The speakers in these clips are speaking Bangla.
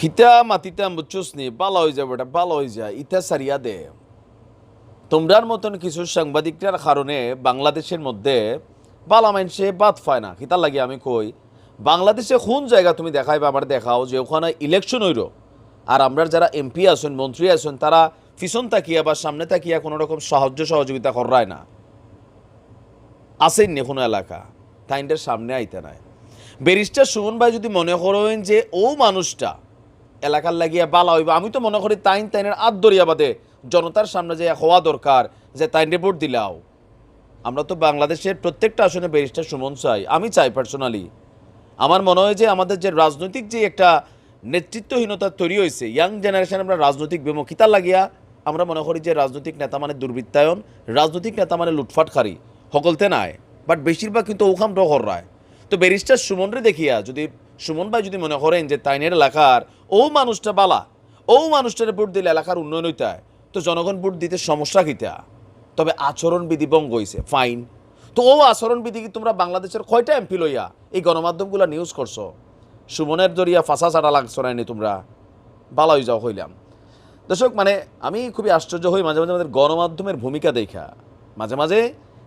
খিতা মাতিতাম বুঝছস নি ভালো হয়ে যাবে এটা ভালো হয়ে যায় ইতা সারিয়া দে তোমরার মতন কিছু সাংবাদিকটার কারণে বাংলাদেশের মধ্যে বালা মানুষে বাদ পায় না খিতার লাগে আমি কই বাংলাদেশে কোন জায়গা তুমি দেখাইবে আমার দেখাও যে ওখানে ইলেকশন হইল আর আমরা যারা এমপি আছেন মন্ত্রী আছেন তারা পিছন তাকিয়া বা সামনে তাকিয়া কোনো রকম সাহায্য সহযোগিতা করায় না আসেন নি কোনো এলাকা তাইনটার সামনে আইতে নাই ব্যারিস্টার সুমন ভাই যদি মনে করেন যে ও মানুষটা এলাকার লাগিয়া বালা হইবা। আমি তো মনে করি তাইন তাইনের আদ দরিয়া বাদে জনতার সামনে যে হওয়া দরকার, যে তাইন রিপোর্ট দিলাও। আমরা তো বাংলাদেশের প্রত্যেকটা আসনে ব্যারিস্টার সুমন চাই। আমি চাই পার্সোনালি আমার মনে হয় যে আমাদের যে রাজনৈতিক যে একটা নেতৃত্বহীনতা তৈরি হয়েছে ইয়াং জেনারেশন আমরা রাজনৈতিক বিমুখিতা লাগিয়া, আমরা মনে করি যে রাজনৈতিক নেতা মানে দুর্বৃত্তায়ন, রাজনৈতিক নেতা মানে লুটফাটকারী। সকলতে নাই বাট বেশিরভাগ কিন্তু ওখান রহর রায়। তো ব্যারিস্টার সুমনরে দেখিয়া, যদি সুমন ভাই যদি মনে করেন যে তাইনের এলাকার ও মানুষটা বালা, ও মানুষটারে ভোট দিলে এলাকার উন্নয়ন হইতায় তো জনগণ ভোট দিতে সমস্যা কিতা? তবে আচরণবিধি ভঙ্গ হয়েছে ফাইন তো ও আচরণবিধি কি তোমরা বাংলাদেশের কয়টা এমপি লইয়া এই গণমাধ্যমগুলো নিউজ করছ? সুমনের জরিয়া ফাঁসা চাটা লাগছো নাইনি তোমরা? বালা হয়ে যাও, হইলাম। দর্শক মানে আমি খুবই আশ্চর্য হই মাঝে মাঝে আমাদের গণমাধ্যমের ভূমিকা দেখা। মাঝে মাঝে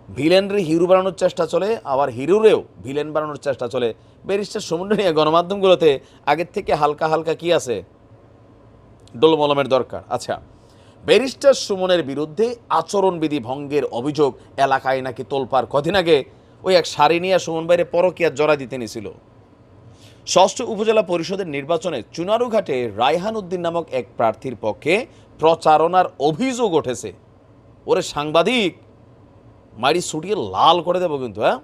ভিলেনরে হিরো বানানোর চেষ্টা চলে, আবার হিরোরেও ভিলেন বানানোর চেষ্টা চলে। ব্যারিস্টার সমুদ্র নিয়ে গণমাধ্যমগুলোতে আগের থেকে হালকা হালকা কি আছে? ডোলমলমের দরকার। আচ্ছা ব্যারিস্টার সুমনের বিরুদ্ধে আচরণবিধি ভঙ্গের অভিযোগ এলাকায় নাকি তোলপার কদিন আগে ওই এক শাড়ি নিয়ে সুমন বাইরে পরকিয়ার জড়া দিতে নিছিল ষষ্ঠ উপজেলা পরিষদের নির্বাচনে চুনারুঘাটে রায়হান উদ্দিন নামক এক প্রার্থীর পক্ষে প্রচারণার অভিযোগ উঠেছে। ওরে সাংবাদিক মারি ছুটিয়ে লাল করে দেবো কিন্তু হ্যাঁ?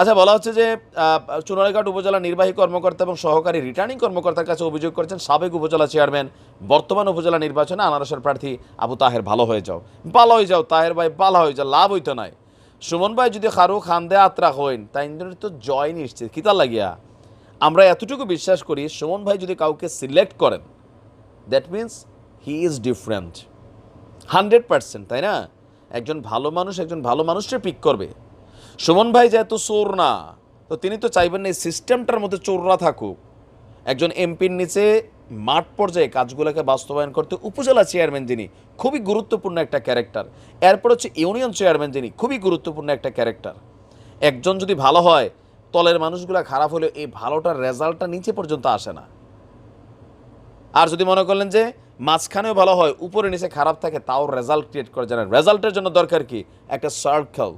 আচ্ছা বলা হচ্ছে যে চুনারঘাট উপজেলা নির্বাহী কর্মকর্তা এবং সহকারী রিটার্নিং কর্মকর্তার কাছে অভিযোগ করেছেন সাবেক উপজেলা চেয়ারম্যান বর্তমান উপজেলা নির্বাচনে আনারসের প্রার্থী আবু তাহের ভালো হয়ে যাও। ভালো হয়ে যাও, তাহের ভাই ভালো হয়ে যাও, লাভ হইতো নাই। সুমন ভাই যদি খারু খান দে আত্রা হইন তাই তো জয় নিশ্চিত কিতা লাগিয়া? আমরা এতটুকু বিশ্বাস করি, সুমন ভাই যদি কাউকে সিলেক্ট করেন that means he is different hundred percent তাই না? একজন ভালো মানুষ একজন ভালো মানুষকে পিক করবে। সুমন ভাই যেহেতু চোর না, তো তিনি তো চাইবেন না এই সিস্টেমটার মধ্যে চোররা থাকুক। একজন এমপির নিচে মাঠ পর্যায়ে কাজগুলোকে বাস্তবায়ন করতে উপজেলা চেয়ারম্যান যিনি, খুবই গুরুত্বপূর্ণ একটা ক্যারেক্টার এরপর হচ্ছে ইউনিয়ন চেয়ারম্যান যিনি, খুবই গুরুত্বপূর্ণ একটা ক্যারেক্টার একজন যদি ভালো হয়, তলের মানুষগুলো খারাপ হলেও এই ভালোটার রেজাল্টটা নিচে পর্যন্ত আসে না। আর যদি মনে করলেন যে মাঝখানেও ভালো হয়, উপরে নিচে খারাপ থাকে, তাও রেজাল্ট ক্রিয়েট করে জানেন রেজাল্টের জন্য দরকার কি? একটা সার্কেল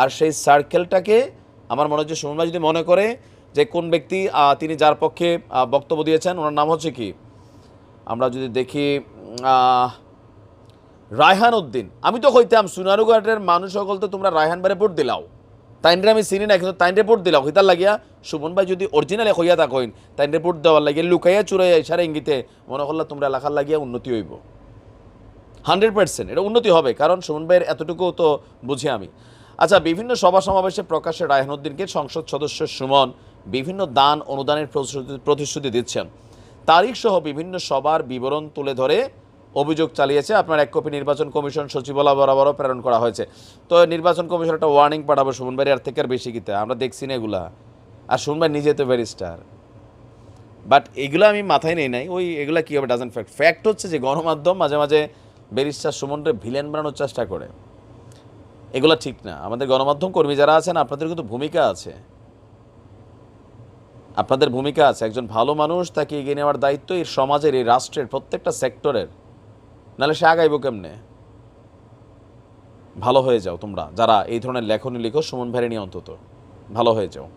আর সেই সার্কেলটাকে আমার মনে হচ্ছে সুমন যদি মনে করে যে কোন ব্যক্তি তিনি যার পক্ষে বক্তব্য দিয়েছেন, ওনার নাম হচ্ছে কি? আমরা যদি দেখি রায়হান উদ্দিন। আমি তো কইতাম সুনারুঘাটের মানুষ, সকল তো তোমরা রায়হান বারে ভোট দিলাও। তাইনরে আমি চিনি না কিন্তু তাইন রিপোর্ট দিলাও। হিতার লাগিয়া সুমন ভাই যদি অরিজিনালে হইয়া তা কইন, তাইন রিপোর্ট দেওয়ার লাগিয়ে লুকাইয়া চুরাইয়া ইশারা ইঙ্গিতে মনে করলে তোমরা এলাকার লাগিয়া উন্নতি হইব। হান্ড্রেড পার্সেন্ট এটা উন্নতি হবে কারণ সুমন ভাইয়ের এতটুকু তো বুঝি আমি। আচ্ছা বিভিন্ন সভা সমাবেশে প্রকাশ্যে রায়হানুদ্দিনকে সংসদ সদস্য সুমন বিভিন্ন দান, অনুদানের প্রতিশ্রুতি- দিচ্ছেন। তারিখ সহ বিভিন্ন সভার বিবরণ তুলে ধরে অভিযোগ চালিয়েছে। আপনার এক কপি নির্বাচন কমিশন সচিবালয় বরাবরও প্রেরণ করা হয়েছে। তো নির্বাচন কমিশন একটা ওয়ার্নিং পাঠাবো সুমন ভাইয়ের আর থেকে বেশি কিতে আমরা দেখছি না এগুলা। আর সুমন ভাই নিজে তো ব্যারিস্টার বাট এগুলো আমি মাথায় নেই নাই। ওই এগুলা কী হবে ডাজেন্ট ফ্যাক্ট ফ্যাক্ট হচ্ছে যে গণমাধ্যম মাঝে মাঝে ব্যারিস্টার সুমনরে ভিলেন বানানোর চেষ্টা করে। এগুলো ঠিক না। আমাদের গণমাধ্যম কর্মী যারা আছেন, আপনাদের কিন্তু ভূমিকা আছে। আপনাদের ভূমিকা আছে। একজন ভালো মানুষ তাকে এগিয়ে নেওয়ার দায়িত্ব এই সমাজের, এই রাষ্ট্রের, প্রত্যেকটা সেক্টরের নাহলে সে আগাইব কেমনে? ভালো হয়ে যাও তোমরা, যারা এই ধরনের লেখনী লিখো, সুমন ভ্যারিনি অন্তত। ভালো হয়ে যাও।